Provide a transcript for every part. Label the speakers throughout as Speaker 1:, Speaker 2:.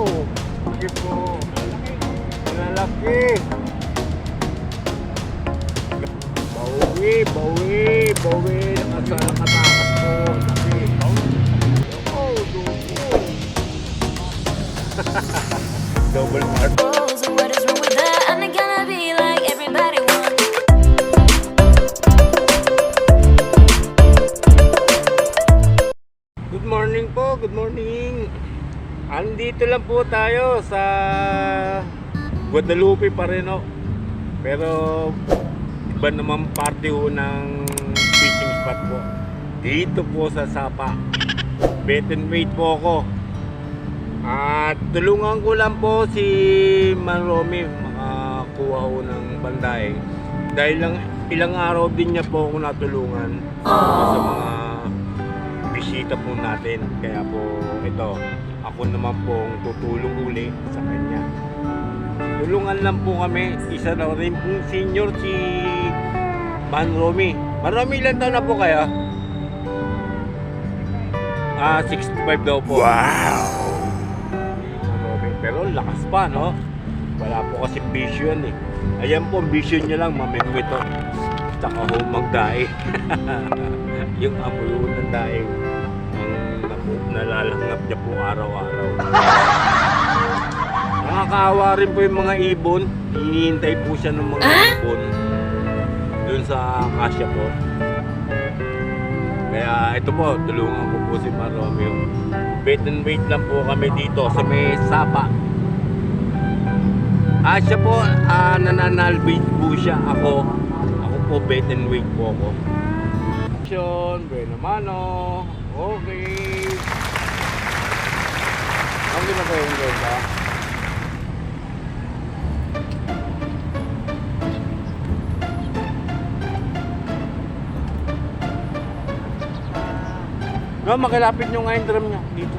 Speaker 1: Wow! Laki po. Lalaki. Bawi, bawi, bawi. Nakasala katakas po. Laki. Oh, dugo. Double mark. Andito lang po tayo sa Guadalupe pa rin oh. Pero iba naman party ho ng fishing spot po. Dito po sa Sapa. Bet and wait po ako. At tulungan ko lang po si Maromi makakuha ho ng banday. Dahil lang ilang araw din niya po ako natulungan sa mga bisita po natin. Kaya po ito, ako naman pong tutulong uli sa kanya. Tulungan lang po kami. Isa na rin pong senior si Man Romy. Man Romy, ilan taon na po kaya? Ah, 65 daw po. Wow! Pero lakas pa, no? Wala po kasi vision eh. Ayan po, vision niya lang, mamimito. Tsaka ho magdae. yung amoy ho ng daing nalalanggap niya po araw-araw. Nakakaawa rin po yung mga ibon. Hinihintay po siya ng mga ibon. Doon sa Acacia po. Kaya ito po, tulungan ko po si Maromeo. Wait and wait lang po kami dito sa may Sapa. Ah, siya po, ah, nananalbate po siya. Ako, ako po, bet and wait po ako. Action, bueno mano. Okay. Ginagawa yung ganda? No, makilapit nyo nga yung drum nyo dito.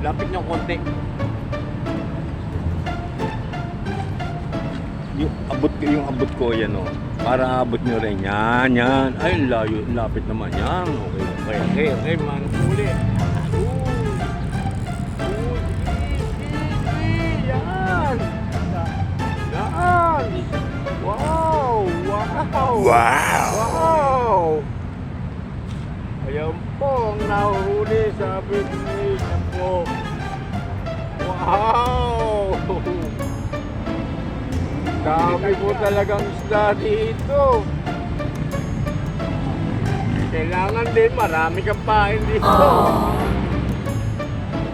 Speaker 1: Lapit nyo konti. Yung abot ko, yung abot ko yan oh. Para abot nyo rin. Yan, yan. Ay, layo. Lapit naman yan. Okay, okay, okay. Okay, Wow. Wow. Ayan po ang nahuli sa business niya po. Wow! Dami po talagang isda dito. Kailangan din marami kang pain dito.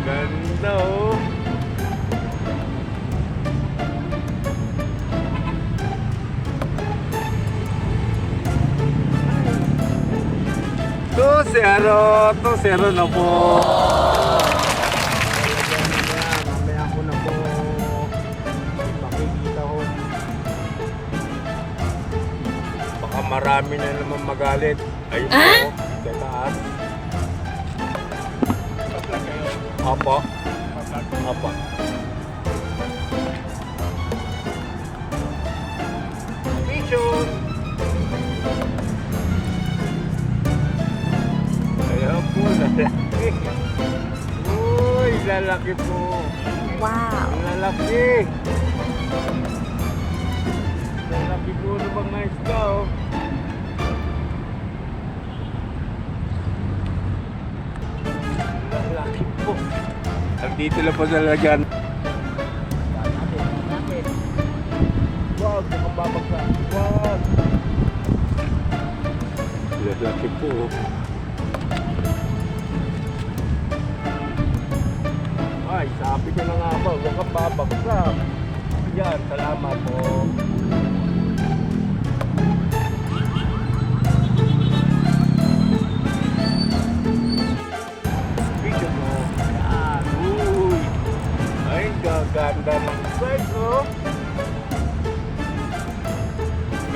Speaker 1: Ganda oh. To zero, to zero na po. Mamaya ko na po ipakikita ko. Baka marami na naman magalit. Ayun po, sa taas. Opo. Opo. Lalaki. Uy, lalaki po.
Speaker 2: Wow.
Speaker 1: Lalaki. Lalaki po ng mga isda, oh. Lalaki po. Nandito lang po sa lagyan. Wag, baka babagsak. Wag. Lalaki po. oh. Ay, sabi ko na nga ba, huwag kang babagsak. Yan, salamat po. Video mo. Yan, uy. Ay, gaganda ng size, oh.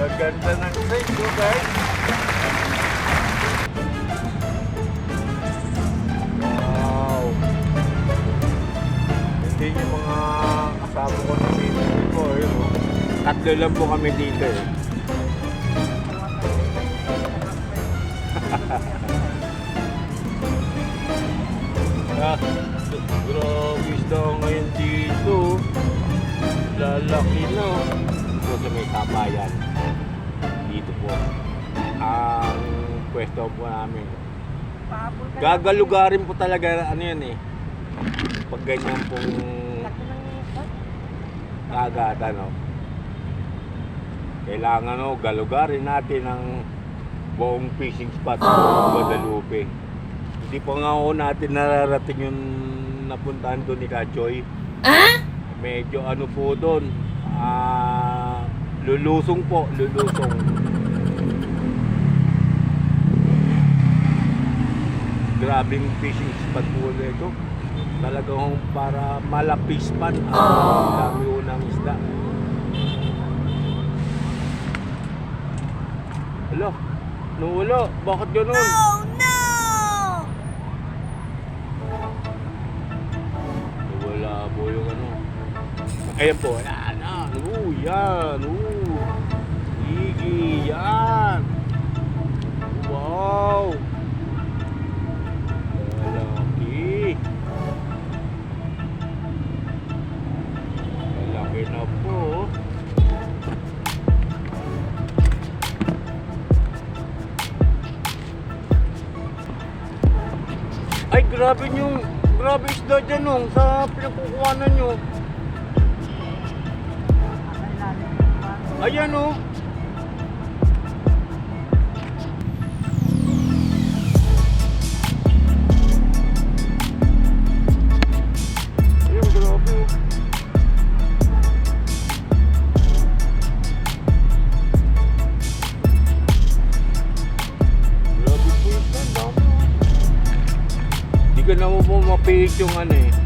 Speaker 1: Gaganda ng size, oh, guys. Hindi yung mga kasama ko na minute ko, yun o. Tatlo lang po kami dito eh. Ah, Grabe isda ngayon dito. Lalaki na. Ito sa may tabayan. Dito po. Ang pwesto po namin. Gagalugarin po talaga ano yan eh. Pag ganyan pong kagat ano. Kailangan no, galugarin natin ang buong fishing spot sa Guadalupe. Hindi pa nga ako natin nararating yung napuntahan doon ni Kachoy. Medyo ano po doon. Ah, lulusong po, lulusong. Grabing fishing spot po nito. Talagang para malapis pan ang dami ho ng isda. Alo, nuulo, bakit ganun?
Speaker 2: Oh no!
Speaker 1: Wala po yung ano. Ayan po, yan, yan. Oo, yan. Oo. Igi, yan. Wow. Grabe yung grabe isda dyan nung sa pinagkukuhanan nyo. Ayan oh. Mapihit yung ano eh.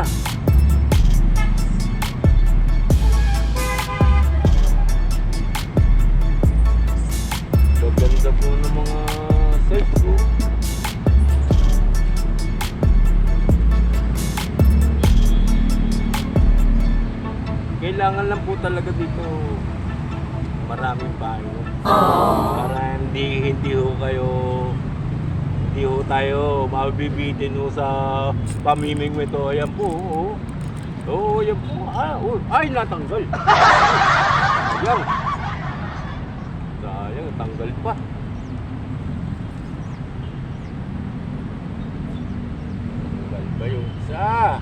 Speaker 1: Gaganda! Tayo mabibitin ho sa pamiming ito. Ayan po. Oo, oh. ayan po. Ah, oh. Ay, natanggal. Sayang. Sayang, tanggal pa. Tanggal ba yung isa?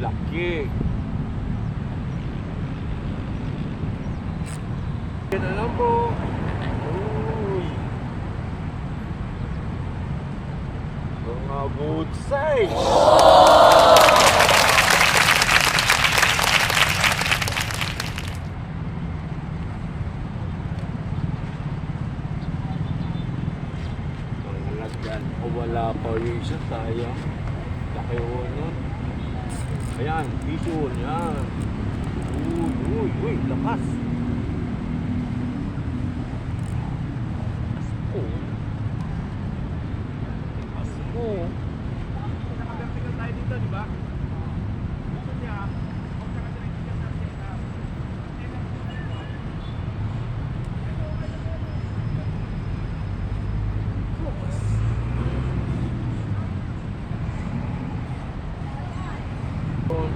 Speaker 1: Laki. Yan na po. Uy. Mga good lagyan. O wala pa yung isa. Sayang. Laki nun. Ayan. Visual. Yan. Uy, uy, uy. Lakas. Oh. Lakas mo.
Speaker 3: Nakavertical tayo dito, di ba? Gusto niya, huwag ka kasi nagsigas na siya.
Speaker 1: Uy.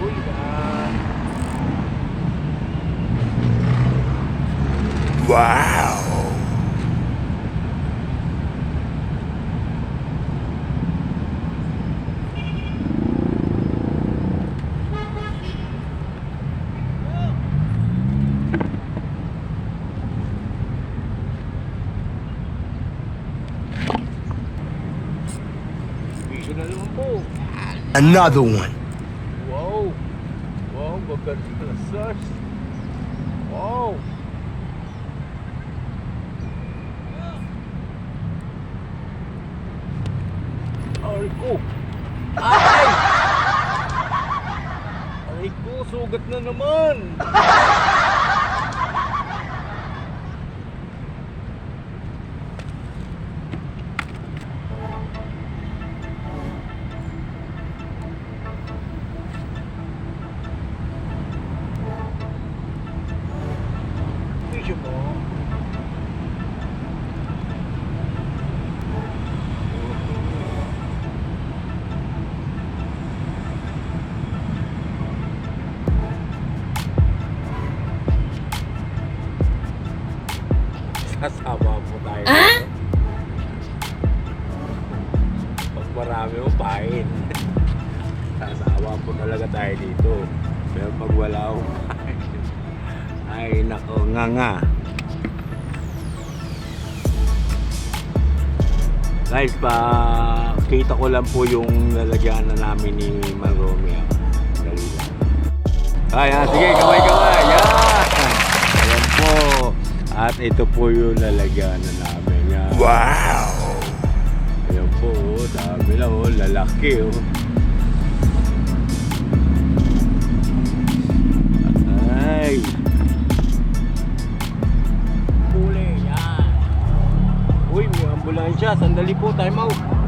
Speaker 1: Uy, ah. Piso na naman po.
Speaker 4: Another one.
Speaker 1: Wow! Wow, maganda na sauce. Wow! Aray ko! Ay! Aray ko, sugat na naman! Guys, pa kita ko lang po yung lalagyan na namin ni Maromia. Dali lang. Ayan, sige, kamay-kamay. Yan! Ayan po. At ito po yung lalagyan na namin. Yan.
Speaker 4: Wow.
Speaker 1: Ayan po, oh, dami lang, oh, lalaki, oh. May ambulansya. Sandali po, time out.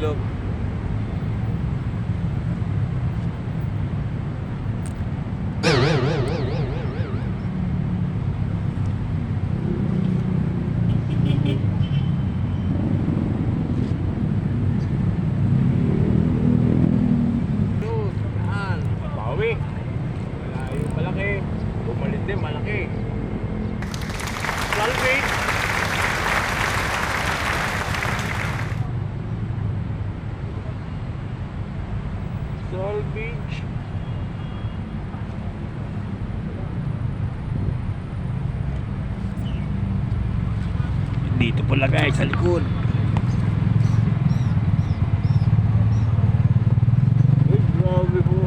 Speaker 1: look. Dito pala guys, sa likod. Uy, grabe po.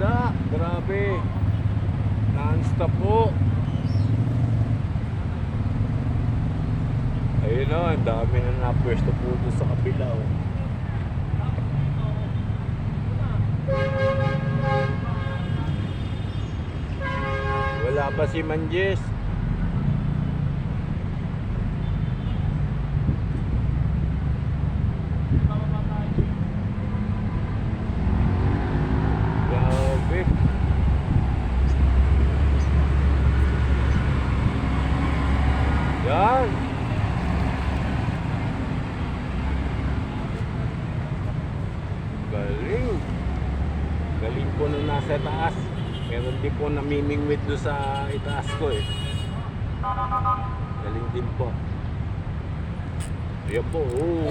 Speaker 1: Da, grabe. Non-stop po. Ayun na, ang dami na napwesto po doon sa kabila. Oh. Wala pa si Manjes. Grabe. Yan. Galing. Galing po nung nasa taas. Meron din po namimingwit doon sa itaas ko eh. Galing din po. Ayan po. Oh.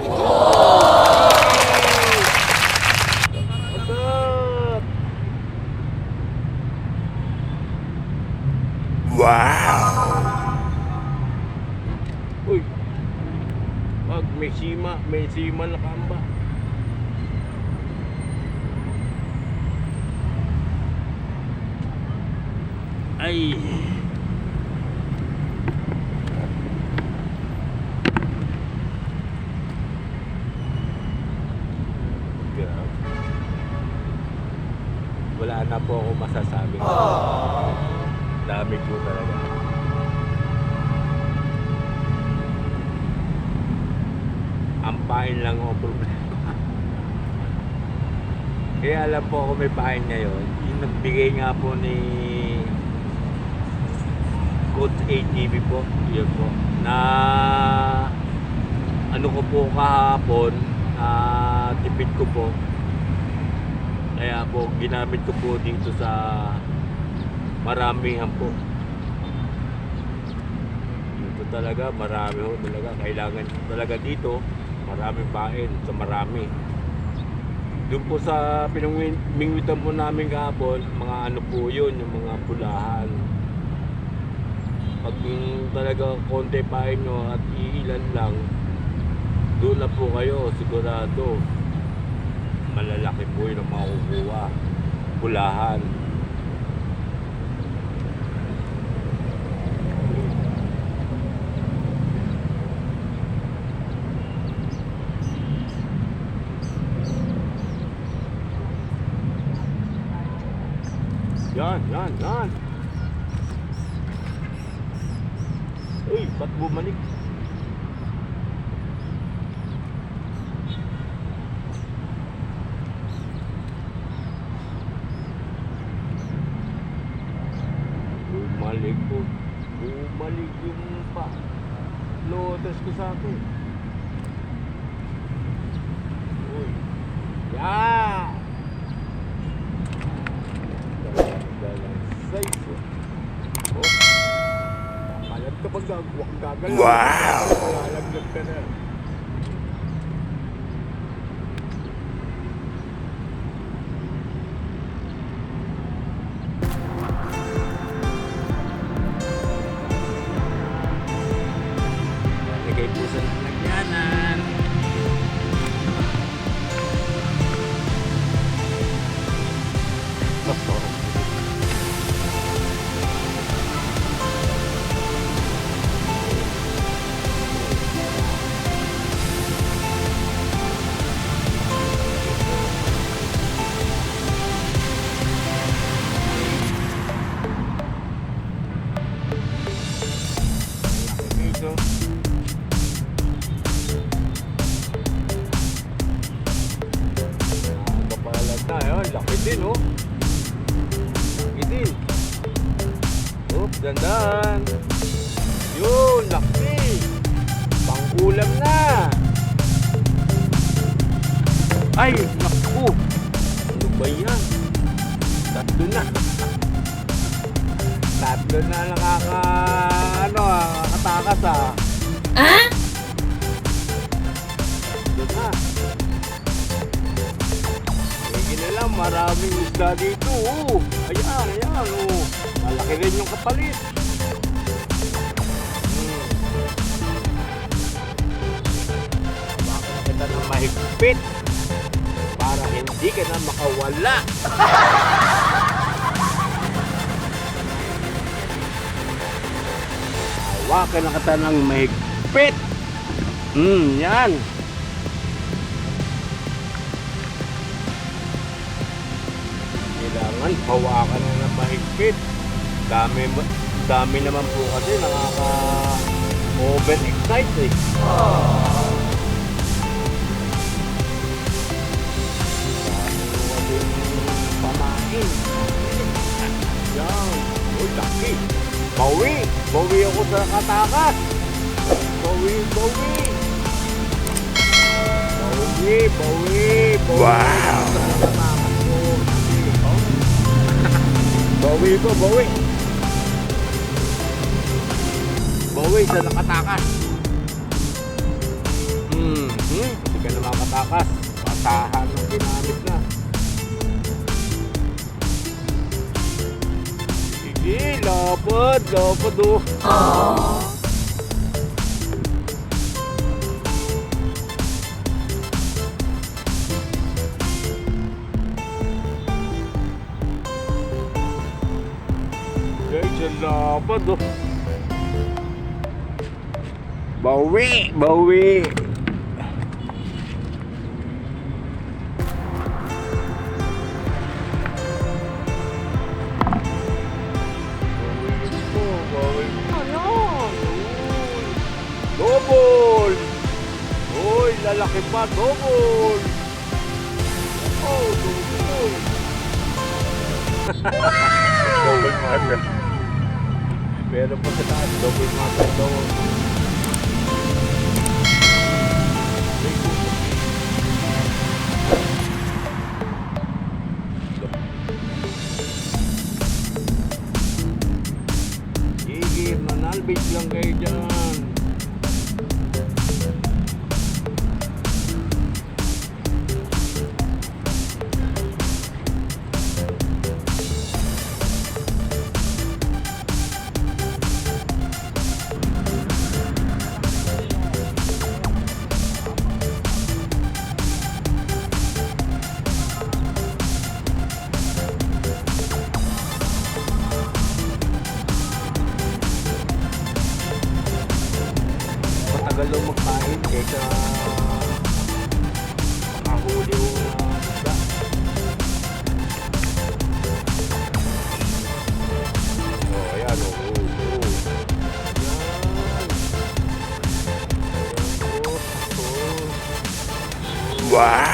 Speaker 1: Wow! Uy! Wag, may sima. May sima na kamba. Ay! Wala na po ako masasabi. Dami po talaga. Ang pain lang ang problema. Kaya alam po ako may pain ngayon. Yung nagbigay nga po ni Coach ATV po. Yun po. Na ano ko po kahapon, na tipid ko po. Kaya po, ginamit ko po dito sa maramihan po. Dito talaga, marami ho talaga. Kailangan talaga dito, marami pain sa marami. Doon po sa pinamingwitan po namin kahapon, mga ano po yun, yung mga pulahan. Pag yung talaga konti pain nyo at iilan lang, doon na po kayo, sigurado. Malalaki po yun ang makukuha. Pulahan. Yan, yan, yan. Uy, ba't bumalik? Bumalik po. Bumalik yung pa. Lotus ko sa akin. Uy. Yeah! Dalang size oh. Oh. Gagawak gagalaw. Wow! Lalaglag ka na. Laki din, oh. Din. Oops, dandan. Yun, laki. Pangkulam na. Ay, naku. Ano ba yan? Tatlo na. Tatlo na nakaka... Ano ah, nakatakas ah.
Speaker 2: Huh?
Speaker 1: Maraming isda dito. Oh. Ayan, ayan. Oh. Malaki rin yung kapalit. Hmm. Baka na kita ng mahigpit para hindi ka na makawala. Hawakan na kita ng mahigpit. Hmm, yan. Kailangan hawakan na ng mahigpit. Dami, dami naman po kasi nakaka over-excite eh. Kasing pamain. Yan. Uy, laki. Bawi. Bawi ako sa katakas. Bawi, bawi. Bawi, bawi, bawi. Wow. Bawi ko, bawi. Bawi sa nakatakas. Hmm. Hindi ka na makatakas. Patahan ng ginamit na. Sige, lapad, lapad oh. Guys, lapad oh. Bawi, bawi. Double! Uy, lalaki pa, double! Pero pa sa taas, double mother daw. May matagal lang magkain kaysa makahuli yung uh, isda. Oh, ayan, oh, oh, oh. Ayan. Oh, oh. Wow!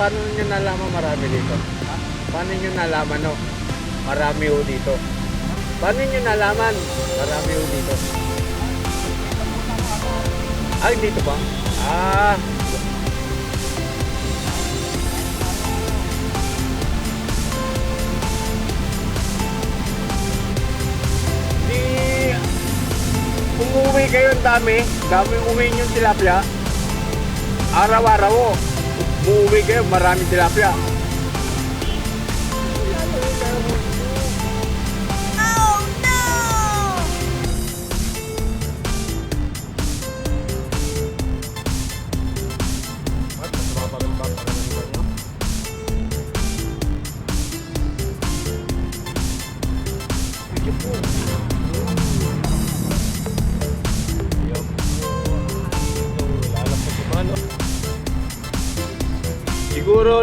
Speaker 1: Paano nyo nalaman marami dito? Paano nyo nalaman, no? Marami ho dito. Paano nyo nalaman marami ho dito? Ay, dito ba? Ah, umuwi kayo ang dami, dami umuwi yung tilapia. Araw-araw Umuwi kayo, maraming tilapia.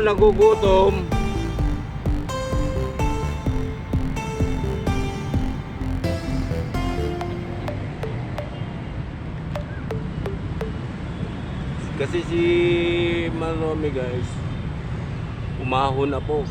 Speaker 1: Nagugutom. Kasi si Manomi guys, umahon na po.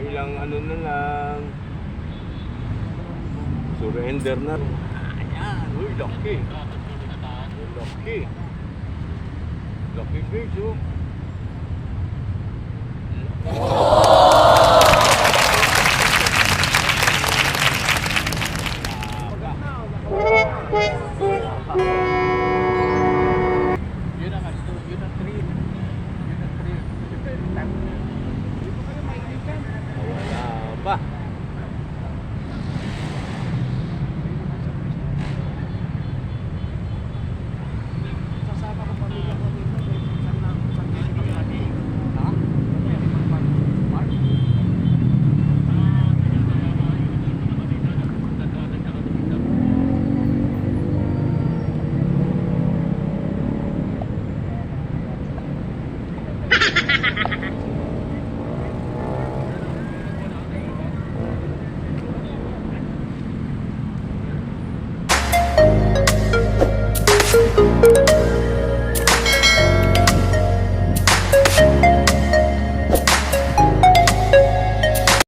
Speaker 1: ilang ano na lang. Surrender na. Ayan, uy, laki. Laki. Laki fish, oh.